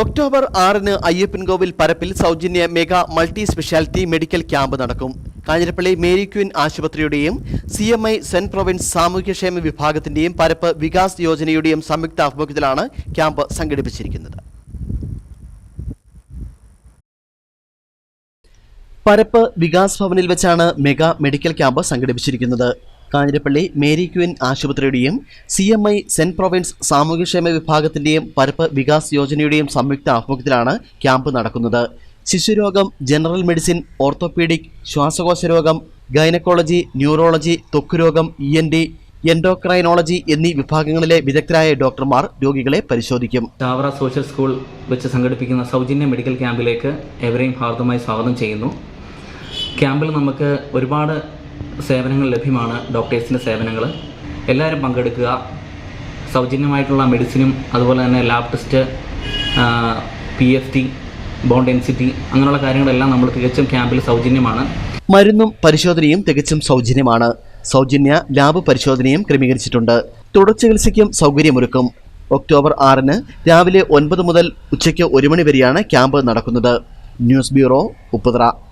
October ആറിന് അയ്യപ്പൻകോവിൽ പരപ്പിൽ സൗജന്യ mega multi speciality medical camp നടക്കും. Kanjirappally Mary Qin ആശുപത്രിയുടെയും C M I saint province സാമൂഹ്യക്ഷേമ വിഭാഗത്തിന്റെയും പരപ്പ് വികാസ് യോജനയുടെയും സംയുക്ത ആഭിമുഖ്യത്തിലാണ് ക്യാമ്പ് സംഘടിപ്പിച്ചിരിക്കുന്നത്. പരപ്പ് വികാസ് ഭവനിൽ വെച്ചാണ് മെഗാ മെഡിക്കൽ ക്യാമ്പ് സംഘടിപ്പിച്ചിരിക്കുന്നത്. Kanjirappally Mary queen ആശുപത്രിയുടെയും C M I saint province സാമൂഹ്യക്ഷേമ വിഭാഗത്തിന്റെയും പരപ്പ് വികാസ് യോജനയുടെയും സംയുക്ത ആഭിമുഖ്യത്തിലാണ് ക്യാമ്പ് നടക്കുന്നത്. ശിശുരോഗം ജനറൽ മെഡിസിൻ ഓർത്തോപീഡിക് ശ്വാസകോശ രോഗം ഗൈനക്കോളജി ന്യൂറോളജി ത്വക്കുരോഗം ഇ എൻ ഡി എൻഡോക്രൈനോളജി എന്നീ വിഭാഗങ്ങളിലെ വിദഗ്ധരായ ഡോക്ടർമാർ രോഗികളെ പരിശോധിക്കും. ചാവറ സോഷ്യൽ സ്കൂൾ വെച്ച് സംഘടിപ്പിക്കുന്ന സൗജന്യ മെഡിക്കൽ ക്യാമ്പിലേക്ക് എവരെയും ഹാർദമായി സ്വാഗതം ചെയ്യുന്നു. ക്യാമ്പിൽ നമുക്ക് ഒരുപാട് സേവനങ്ങൾ ലഭ്യമാണ് ഡോക്ടേഴ്സിന്റെ സേവനങ്ങൾ. എല്ലാവരും പങ്കെടുക്കുക. സൗജന്യമായിട്ടുള്ള മെഡിസിനും അതുപോലെ തന്നെ lab test P F T bone density അങ്ങനെയുള്ള കാര്യങ്ങളെല്ലാം നമ്മൾ തികച്ചും ക്യാമ്പിൽ സൗജന്യമാണ്. മരുന്നും പരിശോധനയും തികച്ചും സൗജന്യമാണ്. സൗജന്യ ലാബ് പരിശോധനയും ക്രമീകരിച്ചിട്ടുണ്ട്. തുടർ ചികിത്സയ്ക്കും സൗകര്യമൊരുക്കും. ഒക്ടോബർ ആറിന് രാവിലെ ഒൻപത് മുതൽ ഉച്ചയ്ക്ക് ഒരു മണി വരെയാണ് ക്യാമ്പ് നടക്കുന്നത്. News bureau Upputhara.